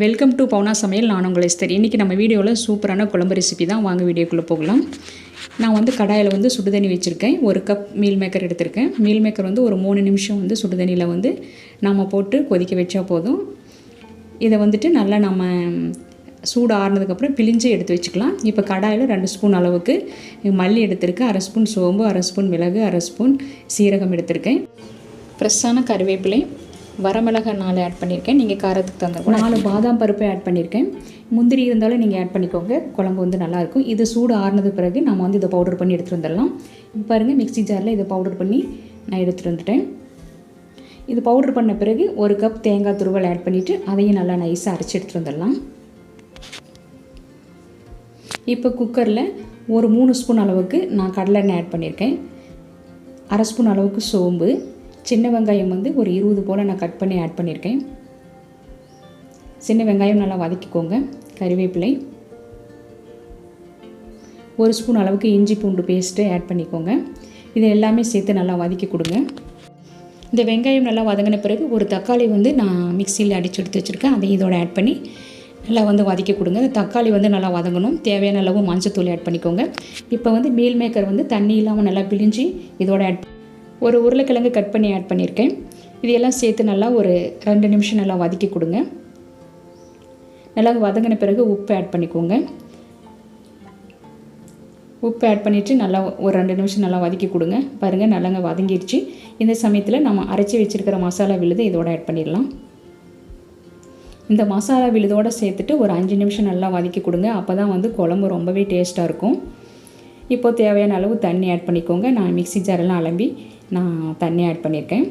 Welcome to பவுனா சமையல் நான் உங்கள் எஸ்தர் இன்றைக்கி நம்ம வீடியோவில் சூப்பரான குழம்பு ரெசிபி தான் வாங்க வீடியோக்குள்ளே போகலாம். நான் வந்து கடாயில் வந்து சுடுதண்ணி வச்சுருக்கேன். ஒரு கப் மீல் மேக்கர் எடுத்திருக்கேன். மீல் மேக்கர் வந்து ஒரு மூணு நிமிஷம் வந்து சுடுதண்ணியில் வந்து நம்ம போட்டு கொதிக்க வச்சா போதும். இதை வந்துட்டு நல்லா நம்ம சூடு ஆறுனதுக்கப்புறம் பிழிஞ்சு எடுத்து வச்சுக்கலாம். இப்போ கடாயில் ரெண்டு ஸ்பூன் அளவுக்கு மல்லி எடுத்திருக்கேன். அரை ஸ்பூன் சோம்பு அரை ஸ்பூன் மிளகு அரை ஸ்பூன் சீரகம் எடுத்திருக்கேன். ஃப்ரெஷ்ஷான கருவேப்பிலை வரமிளகாய் நாலு ஆட் பண்ணியிருக்கேன் நீங்கள் காரத்துக்கு தகுந்த நாலு பாதாம் பருப்பு ஆட் பண்ணியிருக்கேன் முந்திரி இருந்தாலும் நீங்கள் ஆட் பண்ணிக்கோங்க. குழம்பு வந்து நல்லாயிருக்கும் இது சூடு ஆறுனது பிறகு நம்ம வந்து இதை பவுடர் பண்ணி எடுத்துகிட்டு வந்துடலாம். இப்போ பாருங்கள் மிக்ஸி ஜாரில் இதை பவுடர் பண்ணி நான் எடுத்துகிட்டு வந்துட்டேன். இது பவுடர் பண்ண பிறகு ஒரு கப் தேங்காய் துருவல் ஆட் பண்ணிவிட்டு அதையும் நல்லா நைஸாக அரைச்சி எடுத்துகிட்டு வந்துடலாம். இப்போ குக்கரில் ஒரு மூணு ஸ்பூன் அளவுக்கு நான் கடலெண்ணெய் ஆட் பண்ணியிருக்கேன் அரை ஸ்பூன் அளவுக்கு சோம்பு. சின்ன வெங்காயம் வந்து ஒரு இருபது போல் நான் கட் பண்ணி ஆட் பண்ணியிருக்கேன் சின்ன வெங்காயம் நல்லா வதக்கிக்கோங்க. கறிவேப்பிலை ஒரு ஸ்பூன் அளவுக்கு இஞ்சி பூண்டு பேஸ்ட்டு ஆட் பண்ணிக்கோங்க. இது எல்லாமே சேர்த்து நல்லா வதக்கி கொடுங்க. இந்த வெங்காயம் நல்லா வதங்கின பிறகு ஒரு தக்காளி வந்து நான் மிக்சியில் அடித்து எடுத்து வச்சுருக்கேன். அதை இதோட ஆட் பண்ணி நல்லா வந்து வதக்கி கொடுங்க. தக்காளி வந்து நல்லா வதங்கணும். தேவையான அளவு மஞ்சத்தூள் ஆட் பண்ணிக்கோங்க. இப்போ வந்து மீல் மேக்கர் வந்து தண்ணி இல்லாமல் நல்லா பிழிஞ்சு இதோட ஆட் ஒரு உருளைக்கிழங்கு கட் பண்ணி ஆட் பண்ணியிருக்கேன். இது எல்லாம் சேர்த்து நல்லா ஒரு ரெண்டு நிமிஷம் நல்லா வதக்கி கொடுங்க. நல்லா வதங்கின பிறகு உப்பு ஆட் பண்ணிக்கோங்க. உப்பு ஆட் பண்ணிவிட்டு நல்லா ஒரு ரெண்டு நிமிஷம் நல்லா வதக்கி கொடுங்க. பாருங்கள் நல்லாங்க வதங்கிடுச்சு இந்த சமயத்தில் நம்ம அரைச்சி வச்சுருக்கிற மசாலா விழுது இதோட ஆட் பண்ணிடலாம். இந்த மசாலா விழுதோடு சேர்த்துட்டு ஒரு அஞ்சு நிமிஷம் நல்லா வதக்கி கொடுங்க. அப்போ தான் வந்து குழம்பு ரொம்பவே டேஸ்ட்டாக இருக்கும். இப்போது தேவையான அளவு தண்ணி ஆட் பண்ணிக்கோங்க. நான் மிக்ஸி ஜாரெல்லாம் அலம்பி நான் தண்ணி ஆட் பண்ணியிருக்கேன்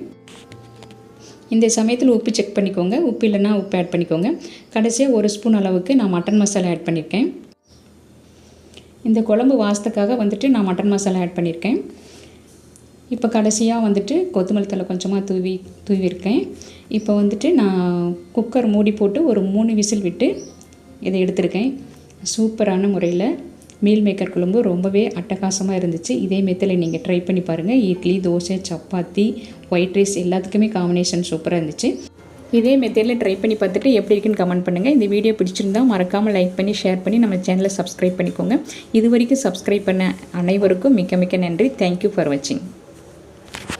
இந்த சமயத்தில் உப்பு செக் பண்ணிக்கோங்க. உப்பு இல்லைன்னா உப்பு ஆட் பண்ணிக்கோங்க. கடைசியாக ஒரு ஸ்பூன் அளவுக்கு நான் மட்டன் மசாலா ஆட் பண்ணியிருக்கேன் இந்த குழம்பு வாசத்துக்காக வந்துட்டு நான் மட்டன் மசாலா ஆட் பண்ணியிருக்கேன் இப்போ கடைசியாக வந்துட்டு கொத்தமல்லி தலை கொஞ்சமாக தூவி தூவியிருக்கேன் இப்போ வந்துட்டு நான் குக்கர் மூடி போட்டு ஒரு மூணு விசில் விட்டு இதை எடுத்திருக்கேன். சூப்பரான முறையில் மீல் மேக்கர் குழம்பு ரொம்பவே அட்டகாசமாக இருந்துச்சு. இதே மெத்தில் நீங்கள் ட்ரை பண்ணி பாருங்கள் இட்லி தோசை சப்பாத்தி ஒயிட் ரைஸ் எல்லாத்துக்குமே காம்பினேஷன் சூப்பராக இருந்துச்சு. இதே மெத்தடில் ட்ரை பண்ணி பார்த்துட்டு எப்படி இருக்குன்னு கமெண்ட் பண்ணுங்கள் இந்த வீடியோ பிடிச்சிருந்தா மறக்காமல் லைக் பண்ணி ஷேர் பண்ணி நம்ம சேனலை சப்ஸ்கிரைப் பண்ணிக்கோங்க. இது வரைக்கும் சப்ஸ்கிரைப் பண்ண அனைவருக்கும் மிக்க மிக்க நன்றி. தேங்க்யூ ஃபார் வாட்சிங்